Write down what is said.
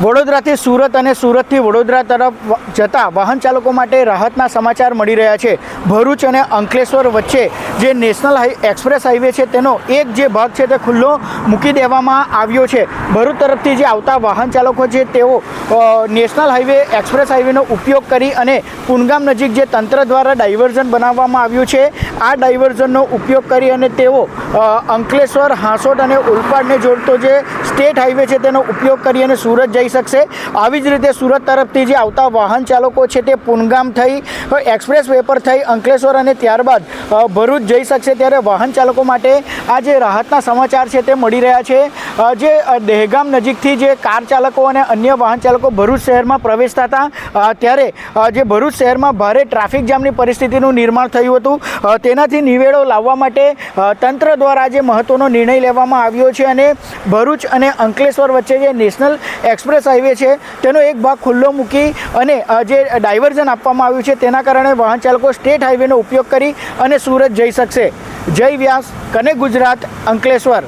વડોદરાથી સુરત અને સુરતથી વડોદરા તરફ જતા વાહન ચાલકો માટે રાહતના સમાચાર મળી રહ્યા છે. ભરૂચ અને અંકલેશ્વર વચ્ચે જે નેશનલ હાઈ એક્સપ્રેસ હાઈવે છે, તેનો એક જે ભાગ છે, તે ખુલ્લો મૂકી દેવામાં આવ્યો છે. ભરૂચ તરફથી જે આવતા વાહન ચાલકો છે, તેઓ નેશનલ હાઈવે એક્સપ્રેસ હાઈવેનો ઉપયોગ કરી અને પુનગામ નજીક જે તંત્ર દ્વારા ડાયવર્ઝન બનાવવામાં આવ્યું છે, આ ડાયવર્ઝનનો ઉપયોગ કરી અને તેઓ અંકલેશ્વર, હાંસોટ અને ઉલપાડને જોડતો જે સ્ટેટ હાઈવે છે, તેનો ઉપયોગ કરી અને સુરત જઈ શકશે. આવી જ રીતે સુરત તરફથી જે આવતા વાહન ચાલકો છે તે પુનગામ થઈ એક્સપ્રેસ વે પર થઈ, અંકલેશ્વર અને ત્યારબાદ ભરૂચ જઈ શકશે. ત્યારે વાહન ચાલકો માટે આ જે રાહતના સમાચાર છે તે મળી રહ્યા છે. જે દહેગામ નજીકથી જે કાર ચાલકો અને અન્ય વાહન ચાલકો ભરૂચ શહેરમાં પ્રવેશતા હતા. ત્યારે જે ભરૂચ શહેરમાં ભારે ટ્રાફિક જામની પરિસ્થિતિનું નિર્માણ થયું હતું. તેનાથી નિવેડો લાવવા માટે તંત્ર દ્વારા જે મહત્ત્વનો નિર્ણય લેવામાં આવ્યો છે અને ભરૂચ અને અંકલેશ્વર વચ્ચે જે નેશનલ એક્સપ્રેસ હાઈવે છે, તેનો એક ભાગ ખુલ્લો મૂકી અને જે ડાયવર્ઝન આપવામાં આવ્યું છે, તેના કારણે વાહન ચાલકો સ્ટેટ હાઈવેનો ઉપયોગ કરી અને સુરત જઈ શકશે. જય વ્યાસ કનેક્ટ ગુજરાત, અંકલેશ્વર.